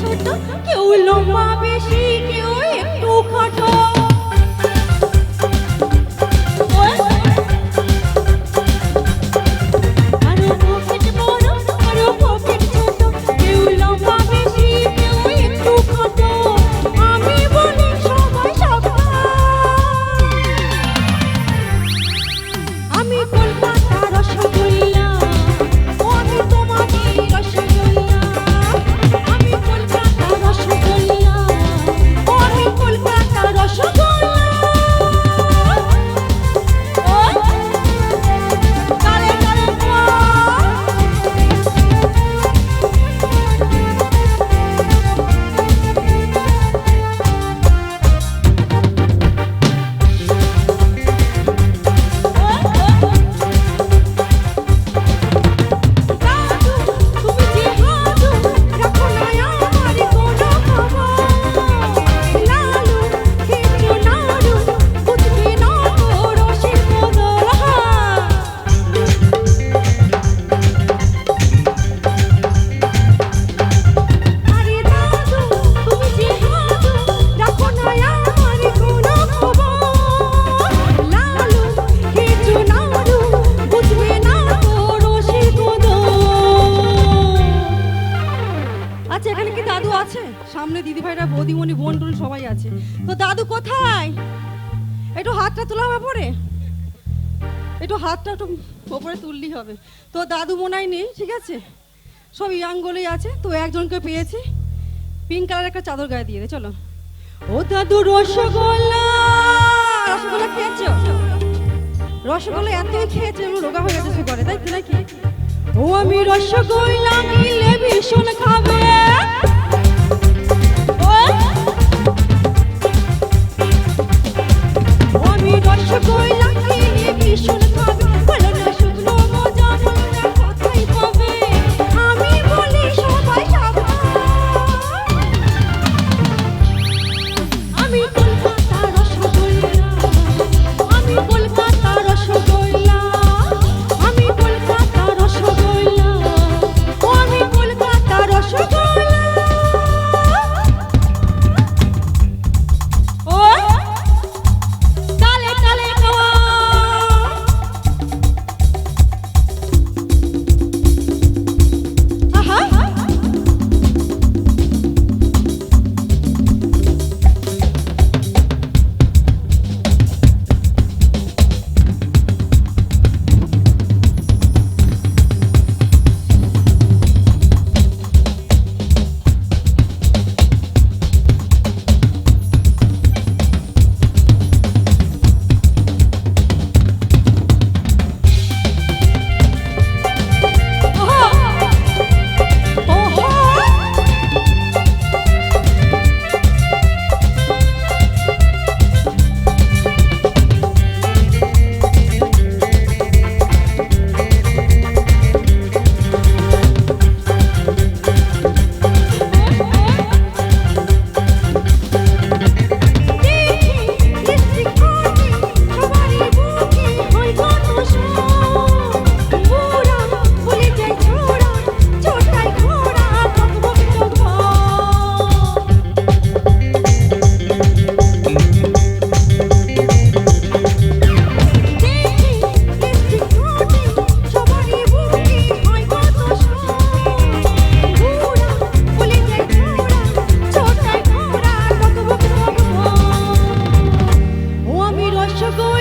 ছোট কেউ লম্বা বেশি কেউ একটু খাটো। তো দাদু কোথায়? একটু হাতটা তোলা হবে পরে? একটু হাতটা একটু ওপরে তুললি হবে। তো দাদু মনাই নেই, ঠিক আছে? সব ইয়াংগুলোই আছে, তো একজনকে পেয়েছি। পিঙ্ক কালার একটা চাদর গায়ে দিয়ে দে, চলো। ও দাদু রসগোল্লা! রসগোল্লা খেয়েছো? রসগোল্লা এতই খেয়েছে রোগা হয়ে গেছে করে তাই তো নাকি? ও আমি রসগোল্লা sugar